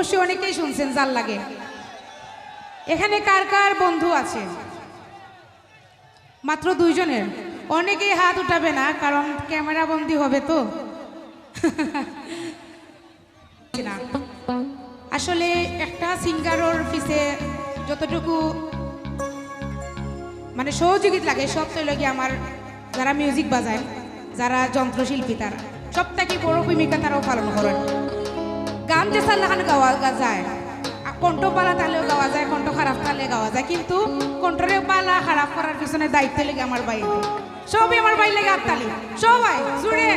অবশ্যই অনেকেই শুনছেন যার লাগে। এখানে কার কার বন্ধু আছে? মাত্র দুইজনের? অনেকেই হাত উঠাবে না, কারণ ক্যামেরা বন্দি হবে তো। আসলে একটা সিঙ্গারোর পিছে যতটুকু মানে সহযোগিত লাগে, সব তো লাগে আমার যারা মিউজিক বাজায়, যারা যন্ত্রশিল্পী তারা সব থেকে বড় ভূমিকা তারাও পালন করেন। গান যে সাল্লাখান গাওয়া যায়। কণ্ঠ পালা তালেও গাওয়া যায়, কণ্ঠ খারাপ তালে গাওয়া যায়। কিন্তু কণ্ঠরে পালা খারাপ করার পিছনে দায়িত্ব লেগে আমার বাইরে সবই আমার বাইরে লেগে হাততালি সবাই জুড়ে